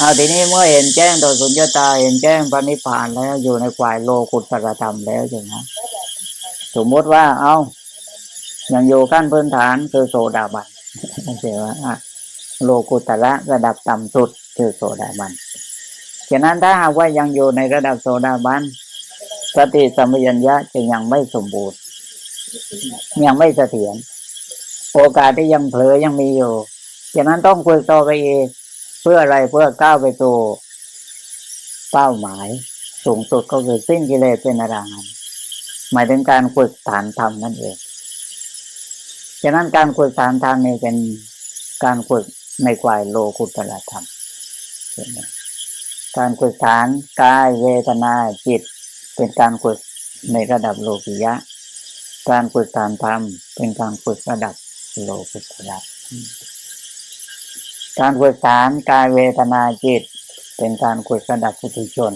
เอาทีนี้เมื่อเห็นแจ้งโดยสุญญตาเห็นแจ้งพระนิพพานแล้วอยู่ในฝ่ายโลกุตตรธรรมแล้วใช่ไหมสมมติว่าเอายังอยู่ขั้นพื้นฐานคือโสดาบันใช่ไหมอะโลกุตระระดับต่ำสุดคือโสดาบันฉะนั้นถ้าหากว่ายังอยู่ในระดับโสดาบันสติสัมปชัญญะจะยังไม่สมบูรณ์ ยังไม่เสถียรโอกาสที่ยังเผลอยังมีอยู่ฉะนั้นต้องฝึกต่อไปอีก เพื่ออะไรเพื่อก้าวไปสู่เป้าหมาย สูงสุดก็คือสิ้นกิเลสเป็นอรหันต์หมายถึงการฝึกฐานธรรมนั่นเองฉะนั้นการฝึกฐานธรรมนี่เป็นการฝึกในกวายโลกุตตรธรรมการฝึกฐานกายเวทนาจิต เป็นการฝึกในระดับโลกิยะ การฝึกฐานธรรมเป็นการฝึกระดับโลกุตตระ การฝึกฐานกายเวทนาจิต เป็นการฝึกระดับปุถุชน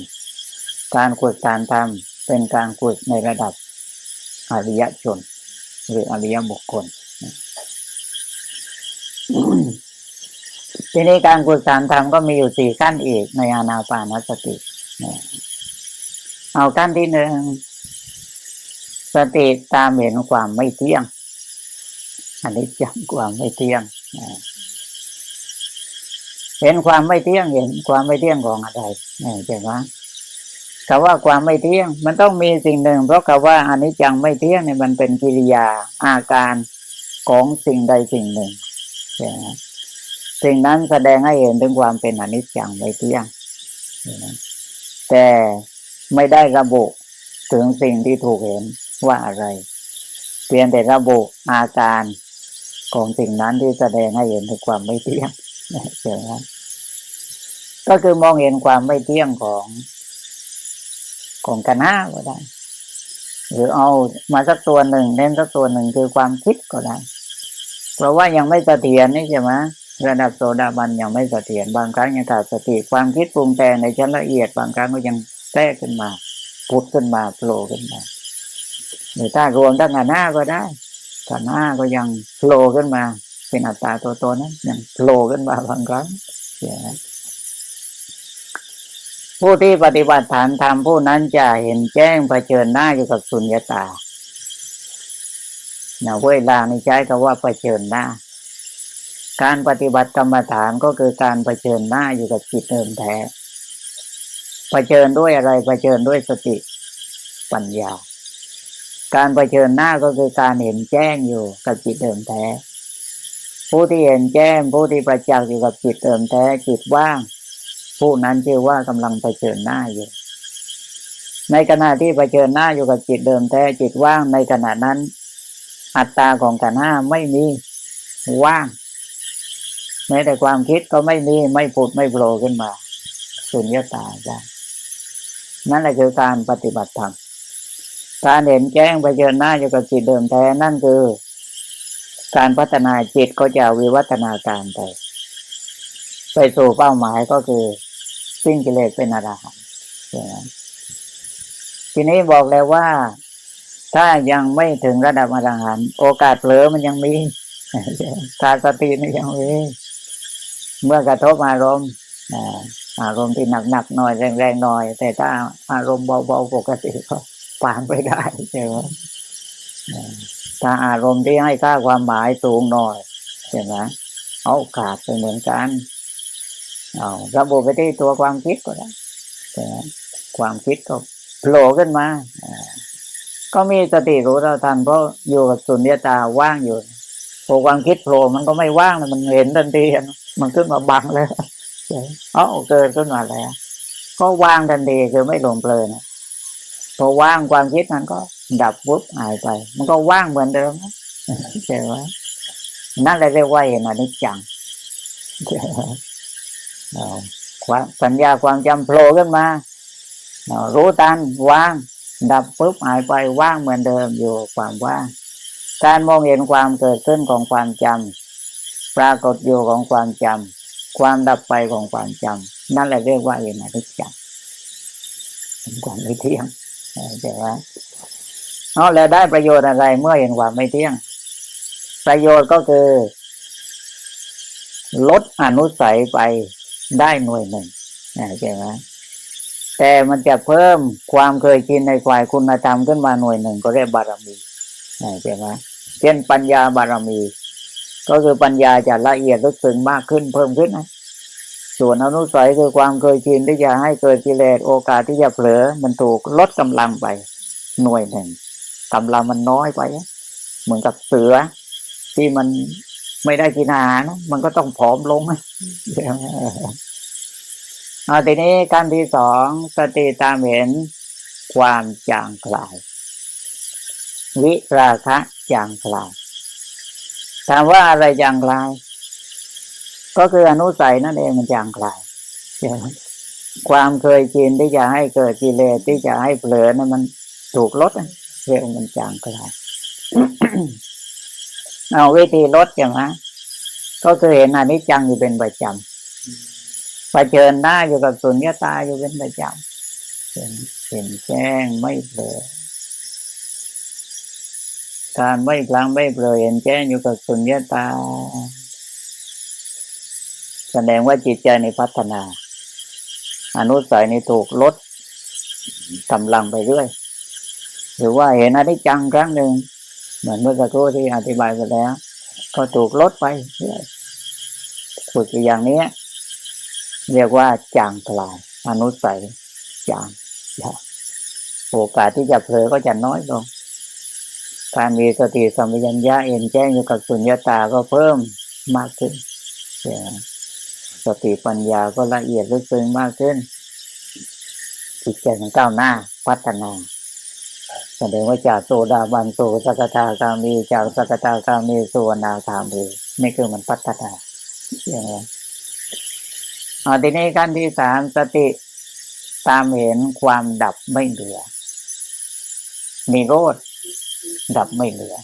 การฝึกฐานธรรมเป็นการฝึกในระดับอริยชน หรืออริยบุคคลทีนี้การฝึกฐานธรรมก็มีอยู่สี่ขั้นอีกในอานาปานสติเอาขั้นที่หนึ่งสติตามเห็นความไม่เที่ยงอันนี้จำความไม่เที่ยงนะ เห็นความไม่เที่ยงเห็นความไม่เที่ยงของอะไรนี่ใช่ไหมคำว่าความไม่เที่ยง มันต้องมีสิ่งหนึ่ง เพราะคำว่าอันนี้จังไม่เที่ยงเนี่ยมันเป็นกิริยาอาการของสิ่งใดสิ่งหนึ่งใช่ไหมสิ่งนั้นแสดงให้เห็นถึงความเป็นอนิจจังไม่เที่ยงแต่ไม่ได้ระบุถึงสิ่งที่ถูกเห็นว่าอะไร เพียงแต่ระบุอาการของสิ่งนั้นที่แสดงให้เห็นถึงความไม่เที่ยง ใช่ไหมก็คือมองเห็นความไม่เที่ยงของของกันหน้าก็ได้ หรือเอามาสักตัวหนึ่งเน้นสักตัวหนึ่งคือความคิดก็ได้ เพราะว่ายังไม่เสถียรนี่ใช่ไหมระดับโสดาบันยังไม่เสถียรบางครั้งยังขาดสติความคิดปรุงแต่งในชั้นละเอียด บางครั้งก็ยังแทรกขึ้นมาพุดขึ้นมาโผล่ขึ้นมาหรือถ้ารวมทั้งกันหน้าก็ได้กันหน้าก็ยังโผล่ขึ้นมา เป็นอัตตาตัวตนนั้นยังโผล่ขึ้นมาบางครั้งอย่างนั้นผู้ที่ปฏิบัติฐานธรรมผู้นั้นจะเห็นแจ้งเผชิญหน้าอยู่กับสุญญตานะเวลานี้ใช้คำว่าเผชิญหน้า การปฏิบัติกรรมฐานก็คือการเผชิญหน้าอยู่กับจิตเดิมแท้เผชิญด้วยอะไรเผชิญด้วยสติปัญญา การเผชิญหน้าก็คือการเห็นแจ้งอยู่กับจิตเดิมแท้ ผู้ที่เห็นแจ้งผู้ที่ประจักษ์อยู่กับจิตเดิมแท้จิตว่าง ผู้นั้นชื่อว่ากำลังเผชิญหน้าอยู่ ในขณะที่เผชิญหน้าอยู่กับจิตเดิมแท้จิตว่างในขณะนั้น อัตตาของขันธ์ห้าไม่มีว่างแม้แต่ความคิดก็ไม่มีไม่ผุดไม่โผล่ขึ้นมาสุญญตาได้นั่นแหละคือการปฏิบัติธรรมการเห็นแจ้งเผชิญหน้าอยู่กับจิตเดิมแท้นั่นคือ การพัฒนาจิตก็จะวิวัฒนาการไป ไปสู่เป้าหมายก็คือ สิ้นกิเลสเป็นอรหันต์ทีนี้บอกแล้วว่า ถ้ายังไม่ถึงระดับอรหันต์โอกาสเผลอมันยังมีขาดสติมันยังมีเมื่อกระทบอารมณ์อารมณ์ที่หนักๆหน่อยแรงๆหน่อย แต่ถ้าอารมณ์เบาๆปกติก็ผ่านไปได้ใช่ไหม ถ้าอารมณ์ที่ให้ค่าความหมายสูงหน่อยใช่ไหมเอาขาดไปเหมือนกัน เอาระบุไปที่ตัวความคิดก็ได้ใช่ไหมความคิดก็โผล่ขึ้นมาก็มีสติรู้เราทันเพราะอยู่กับสุญญตาว่างอยู่พอความคิดโผล่มันก็ไม่ว่างมันเห็นทันทีมันขึ้นมาบังเลยเออเกิดขึ้นมาแล้วก็ว่างทันทีคือไม่หลงเพลินพอว่างความคิดมันก็ ดับปุ๊บหายไป มันก็ว่างเหมือนเดิมใช่ไหมนั่นเลยเรียกว่าเห็นอนิจจังความสัญญาความจำโผล่ขึ้นมารู้ตันว่าง ดับปุ๊บหายไปว่างเหมือนเดิมอยู่ความว่างการมองเห็นความเกิดขึ้นของความจำปรากฏอยู่ของความจำความดับไปของความจำนั่นแหละเรียกว่าเห็นอนิจจังเป็นความไม่เที่ยงใช่ไหม เอาแล้วได้ประโยชน์อะไรเมื่อเห็นความไม่เที่ยง ประโยชน์ก็คือ ลดอนุสัยไปได้หน่วยหนึ่งนะใช่ไหมแต่มันจะเพิ่มความเคยชินในฝ่ายคุณธรรมขึ้นมาหน่วยหนึ่งก็เรียกบารมีนะใช่ไหมเช่นปัญญาบารมี ก็คือปัญญาจะละเอียดลึกซึ้งมากขึ้นเพิ่มขึ้นนะส่วนอนุสัยคือความเคยชินที่จะให้เกิดกิเลสโอกาสที่จะเผลอมันถูกลดกำลังไปหน่วยหนึ่ง กำลังมันน้อยไป เหมือนกับเสือ ที่มันไม่ได้กินอาหารมันก็ต้องผอมลงเอาทีนี้ขั้นที่สองสติตามเห็นความจางคลาย วิราคะจางคลายถามว่าอะไรจางคลาย ก็คืออนุสัยนั่นเองมันจางคลายความเคยชินที่จะให้เกิดกิเลสที่จะให้เผลอนั้นมันถูกลดนะ เรียกว่ามันจางคลายเอาวิธีลดใช่ไหมก็คือเห็นอนิจจังอยู่เป็นประจำเชิญหน้าอยู่กับสุญญตาอยู่เป็นประจำเห็นเห็นแจ้งไม่เผลอการไม่พลังไม่เผลอเห็นแจ้งอยู่กับสุญญตา แสดงว่าจิตใจในพัฒนา อนุสัยในถูกลดกำลังไปเรื่อย หรือว่าเห็นอนิจจังครั้งหนึ่งเหมือนเมื่อสักครู่ที่อธิบายไปแล้ว ก็ถูกลดไปฝึกอย่างนี้เรียกว่าจางคลายอนุสัยจางจางโอกาสที่จะเผลอก็จะน้อยลงการมีสติสัมปชัญญะเอ็นแจ้งอยู่กับสุญญตาก็เพิ่มมากขึ้นสติปัญญาก็ละเอียดลึกซึ้งมากขึ้นจิตใจมันก้าวหน้าพัฒนา แสดงว่าจากโซดาบันสู่สกทาคามีจากสกทาคามีสู่อนาคามีนี่คือมันพัฒนาอย่างไรอ่าทีนี้ขั้นที่สามสติตามเห็นความดับไม่เหลือนิโรธดับไม่เหลือ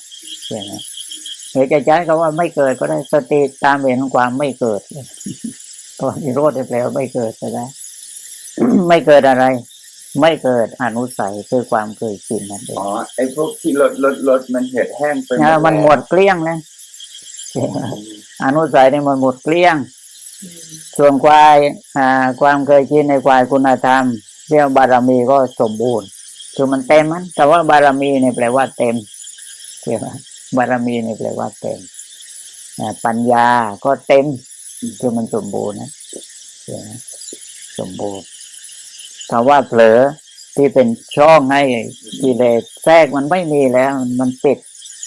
อย่างไรหรือจะใช้คำว่าไม่เกิดก็ได้สติตามเห็นความไม่เกิดตัวนิโรธแปลว่าไม่เกิดก็ได้ไม่เกิดอะไร ไม่เกิดอนุสัยคือความเคยชินนั่นเองอ๋อไอ้พวกที่ลดลดลดมันเห็ดแห้งไปนะมันหมดเกลี้ยงนะอนุสัยเนี่ยมันหมดเกลี้ยง ส่วนควายอ่า ความเคยชินในควายคุณธรรม เรียกบารมีก็สมบูรณ์คือมันเต็มมันแต่ว่าบารมีเนี่ยแปลว่าเต็มใช่ไหมบารมีเนี่ยแปลว่าเต็มอ่าปัญญาก็เต็มคือมันสมบูรณ์นะใช่ไหมสมบูรณ์ คำว่าเผลอที่เป็นช่องให้กิเลสแทรกมันไม่มีแล้ว มันปิด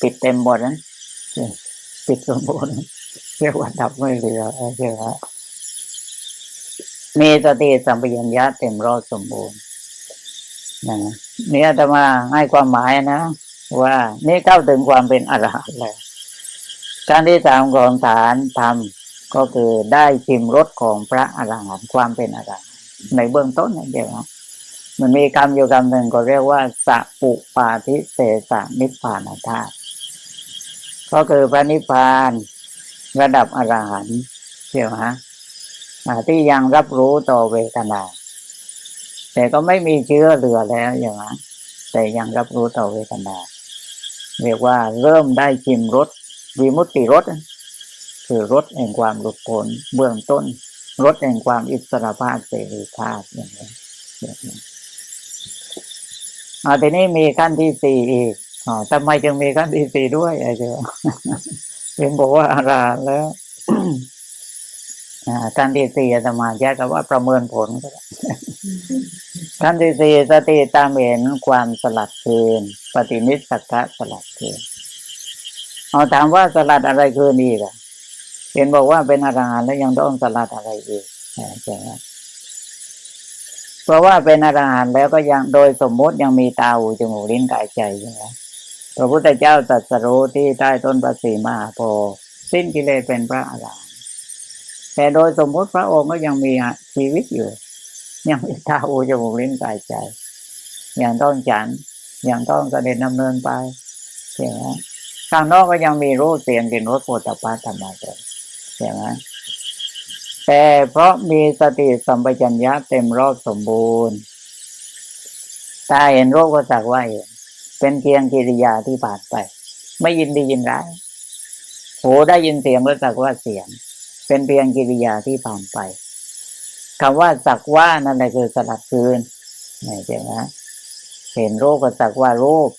ปิดเต็มหมดนั้นปิดสมบูรณ์เรียกว่าดับไม่เหลือใช่ไหมมีสติสัมปชัญญะเต็มรอดสมบูรณ์นะนี่อาตมาให้ความหมายนะ ว่านี่เข้าถึงความเป็นอรหันต์แล้วการที่สามของฐานทำก็คือได้ชิมรสของพระอรหันต์ความเป็นอรหันต์ ในเบื้องต้นนั่นเองมันมีคำอยู่คำหนึ่งก็เรียกว่าสัปุปาทิเสสนิพพานธาตุก็คือพระนิพพานระดับอรหันต์ใช่ไหมฮะที่ยังรับรู้ต่อเวทนา แต่ก็ไม่มีเชื้อเหลือแล้วอย่างนั้นแต่ยังรับรู้ต่อเวทนา เรียกว่าเริ่มได้ชิมรสวิมุตติรสคือรสแห่งความหลุดพ้นเบื้องต้น รสแห่งความอิสระภาพเสรีภาพอย่างนี้อย่างนี้อ่าทีนี้มีขั้นที่สี่อีกอ๋อทำไมจึงมีขั้นที่สี่ด้วยไอ้เจ้าเห็นบอกว่าอาราแล้วอ่าขั้นที่สี่อาตมาแยกกับว่าประเมินผลก็ได้ขั้นที่สี่สติตามเห็นความสลัดคืน ปฏินิสสักกะสลัดคืนเอาถามว่าสลัดอะไรคืนอีกอะ เห็นบอกว่าเป็นอาหารแล้วยังต้องสลัดอะไรอีกใช่ไหมเพราะว่าเป็นอาหารแล้วก็ยังโดยสมมติยังมีตาหูจมูกลิ้นกายใจใช่ไหมพระพุทธเจ้าตรัสรู้ที่ใต้ต้นพระศรีมหาโพธิ์สิ้นกิเลสเป็นพระอรหันต์แต่โดยสมมติพระองค์ก็ยังมีชีวิตอยู่ ยังมีตาหูจมูกลิ้นกายใจยังต้องฉันยังต้องเสด็จดำเนินไปใช่ไหมข้างนอกก็ยังมีรูปเสียงกลิ่นรสโผฏฐัพพะธรรมะเลยใช่ไหมแต่เพราะมีสติสัมปชัญญะเต็มรอบสมบูรณ์ตาเห็นรูปก็สักว่าเห็นเป็นเพียงกิริยาที่ผ่านไป ไม่ยินดียินร้ายหูได้ยินเสียงก็สักว่าเสียง เป็นเพียงกิริยาที่ผ่านไปคำว่าสักว่านั่นแหละคือสลัดคืนนี่ใช่ไหมเห็นรูปก็สักว่ารูป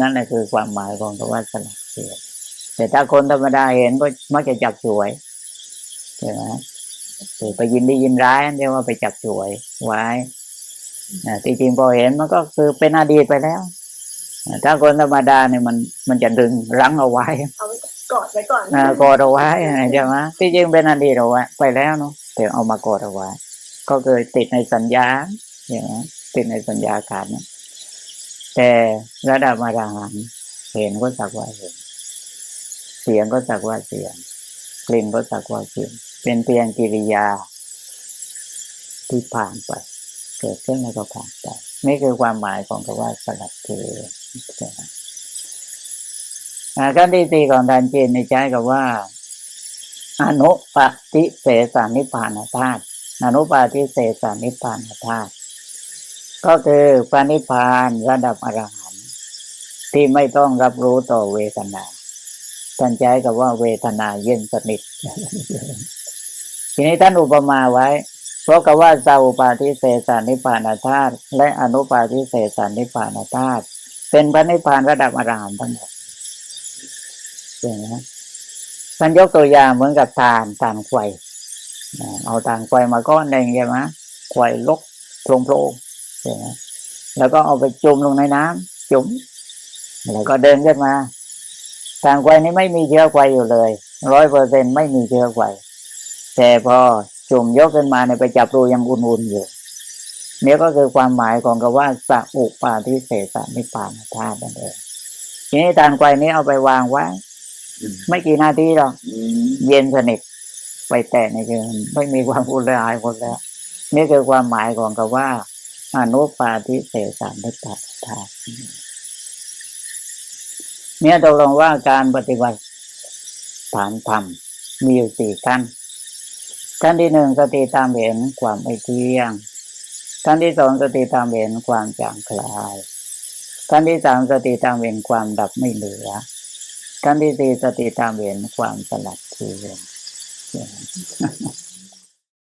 นั่นแหละคือความหมายของคำว่าสลัดคืน แต่ถ้าคนธรรมดาเห็นก็มักจะจับฉวยใช่ไหมคือไปยินดียินร้ายนั่นเรียกว่าไปจับฉวยไว้นะที่จริงพอเห็นมันก็คือเป็นอดีตไปแล้วนะถ้าคนธรรมดาเนี่ยมันมันจะดึงรั้งเอาไว้เอากอดไว้ก่อนอ่ากอดเอาไว้ใช่ไหมที่จริงเป็นอดีตเอาไว้ไปแล้วเนาะแต่เอามากอดเอาไว้ ก็เคยติดในสัญญาใช่ไหมติดในสัญญาขาดนะแต่ระดับมาราหันเห็นก็สักว่าเห็น เสียงก็สักว่าเสียงกลิ่นก็สักว่าเสียง เป็นเพียงกิริยา ที่ผ่านไป เกิดขึ้นแล้วก็ผ่านไปนี่คือความหมายของคำว่าสลัดคือใช่ไหมอ่าขั้นที่สี่ของทานจีนในใช้กับว่า อนุปฏิเสสานิพานธาตุอนุปฏิเสสานิพพานธาตุก็คือพระนิพพานระดับอรหันต์ที่ไม่ต้องรับรู้ต่อเวทนา ท่านใช้กับว่าเวทนาเย็นสนิททีนี้ท่านอุปมาไว้ เพราะกับว่าสาอุปาทิเสสานิพานธาตุและอนุปาทิเสสานิพานธาตุเป็นพระนิพพานระดับอรหันต์ทั้งหมดใช่ไหมท่านยกตัวอย่างเหมือนกับทานทานไฟอ่เอาทานไฟมาก้อนหนึ่งใช่ไหมไฟลกโพลงโพลงใช่ไหมแล้วก็เอาไปจุ่มลงในน้ำจุ่มแล้วก็เดินขึ้นมา ทานไฟนี้ไม่มีเชื้อไฟอยู่เลยร้อยเปอร์เซ็นไม่มีเชื้อไฟแต่พอจุ่มยกขึ้นมาในยไปจับรูยังอุ่นๆอยู่เนี่ยก็คือความหมายของคำว่าสัอุปาทิเสสนิพพานธาตุนั่นเองทีนี้ทานไฟนี้เอาไปวางไว้อืมไม่กี่นาทีหรอกอืมเย็นสนิทไปแตะในเกินไม่มีความอุ่นละอายหมดแล้ว นี่คือความหมายของคำว่าอนุปาทิเสสานิปาทา เนี่ยตกลงว่าการปฏิบัติฐานธรรมมีอยู่สี่ขั้นขั้นที่หนึ่งสติตามเห็นความไม่เที่ยงขั้นที่สองสติตามเห็นความจางคลายขั้นที่สามสติตามเห็นความดับไม่เหลือขั้นที่สี่สติตามเห็นความสลัดคืน